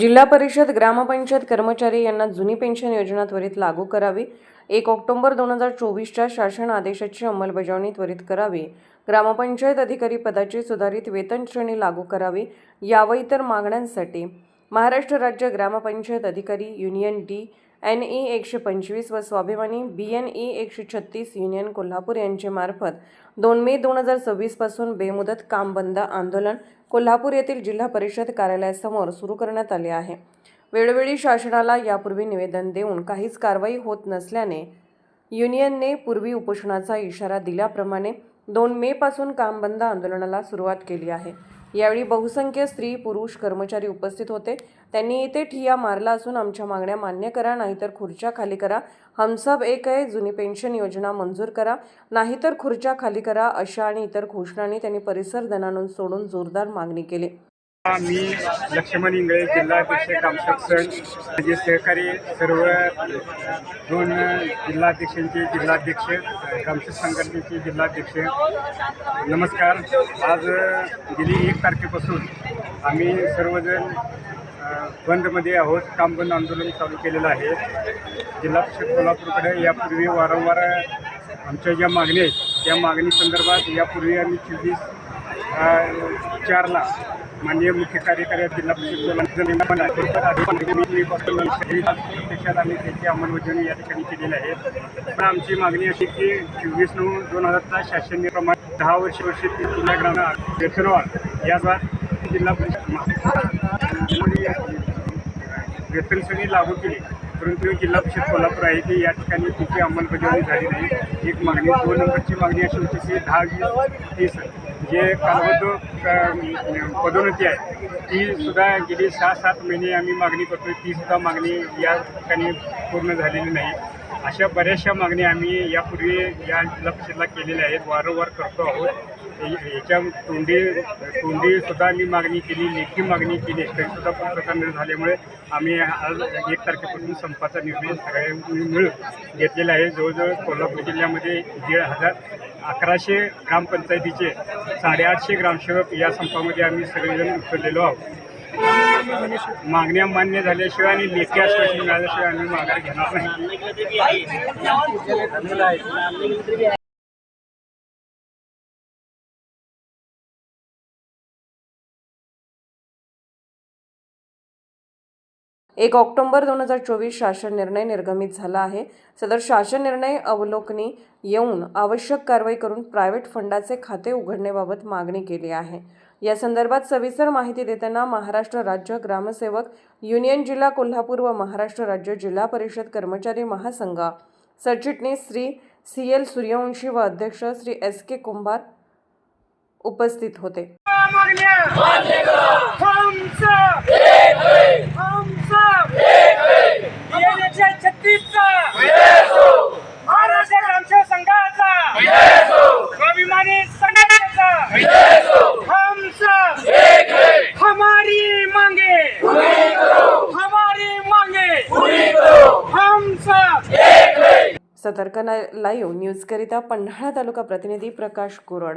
जिल्हा परिषद ग्रामपंचायत कर्मचारी यांना जुनी पेन्शन योजना त्वरित लागू करावी. एक ऑक्टोबर दोन हजार चोवीसच्या शासन आदेशाची अंमलबजावणी त्वरित करावी. ग्रामपंचायत अधिकारी पदाची सुधारित वेतन श्रेणी लागू करावी. या व इतर मागण्यांसाठी महाराष्ट्र राज्य ग्रामपंचायत अधिकारी युनियन डी एन ई एकशे पंचवीस व स्वाभिमानी बी एन ई एकशे छत्तीस युनियन कोल्हापूर यांचे मार्फत दोन मे दोन हजार सव्वीसपासून बेमुदत काम बंद आंदोलन कोल्हापूर येथील जिल्हा परिषद कार्यालयासमोर सुरू करण्यात आले आहे. वेळोवेळी शासनाला यापूर्वी निवेदन देऊन काहीच कारवाई होत नसल्याने युनियनने पूर्वी उपोषणाचा इशारा दिल्याप्रमाणे दोन मेपासून काम बंद आंदोलनाला सुरुवात केली आहे. यावेळी बहुसंख्य स्त्री पुरुष कर्मचारी उपस्थित होते. त्यांनी इथे ठिया मारला असून आमच्या मागण्या मान्य करा नाहीतर खुर्च्या खाली करा. हमसब एक आहे जुनी पेन्शन योजना मंजूर करा. नाहीतर खुर्च्या खाली करा अशा आणि इतर घोषणांनी त्यांनी परिसर दणानून सोडून जोरदार मागणी केली. मी लक्ष्मण इंगळे जिल्हाध्यक्ष ग्रामसेवक संघ माझे सहकारी सर्व दोन जिल्हाध्यक्षांचे जिल्हाध्यक्ष ग्रामसेवक संघटनेचे जिल्हाध्यक्ष. नमस्कार. आज गेली एक तारखेपासून आम्ही सर्वजण बंदमध्ये आहोत. काम बंद आंदोलन चालू केलेलं आहे. जिल्हा परिषद कोल्हापूरकडे यापूर्वी वारंवार आमच्या ज्या मागण्या आहेत त्या मागणी संदर्भात यापूर्वी आम्ही चोवीस चारला माननीय मुख्य कार्यकारी जिल्हा परिषद प्रत्यक्षात आम्ही त्याची अंमलबजावणी या ठिकाणी केलेली आहे. पण आमची मागणी अशी की चोवीस नऊ दोन हजारचा शासनीय प्रमाण दहा वर्ष वर्षी जिल्हा ग्रामीण वेतनवाढ जिल्हा परिषद वेतन लागू केली. परंतु जिल्हा परिषद कोल्हापूर आहे की या ठिकाणी तिची अंमलबजावणी झाली नाही. एक मागणी दोन नंबरची मागणी अशी होती की दहा वीस तीस जे कालबद्ध पदोन्नती आहे ती सुद्धा गेली सहा सात महिने आम्ही मागणी करतोय ती सुद्धा मागणी या ठिकाणी पूर्ण झालेली नाही. अशा बऱ्याचशा मागण्या आम्ही यापूर्वी या जिल्हा परिषदला केलेल्या आहेत वारंवार करतो आहोत. या- याच्या तोंडी तोंडी सुद्धा आम्ही मागणी केली लेखी मागणी केली तरी सुद्धा न झाल्यामुळे आम्ही आज एक तारखेपासून संपाचा निर्णय सगळ्यांनी मिळून घेतलेला आहे. जवळजवळ कोल्हापूर जिल्ह्यामध्ये दीड हजार अकराशे ग्रामपंचायतीचे साडेआठशे ग्रामसेवक या संपामध्ये आम्ही सगळेजण उतरलेलो आहोत. मागण्या मान्य झाल्याशिवाय आणि लेखी आश्वासन मिळाल्याशिवाय आम्ही माघार घेणार नाही. एक ऑक्टोबर दोन हजार चोवीस शासन निर्णय निर्गमित झाला आहे. सदर शासन निर्णय अवलोकनी येऊन आवश्यक कारवाई करून प्रायव्हेट फंडाचे खाते उघडण्याबाबत मागणी केली आहे. या संदर्भात सविस्तर माहिती देताना महाराष्ट्र राज्य ग्रामसेवक युनियन जिल्हा कोल्हापूर व महाराष्ट्र राज्य जिल्हा परिषद कर्मचारी महासंघ सरचिटणीस श्री सी एल सूर्यवंशी व अध्यक्ष श्री एस के कुंभार उपस्थित होते. छत्तीसचा. संघाचा. हमारी मांगे. मांगे. सतर्क लाईव्ह न्यूजकरिता पन्हाळा तालुका प्रतिनिधी प्रकाश कुरड.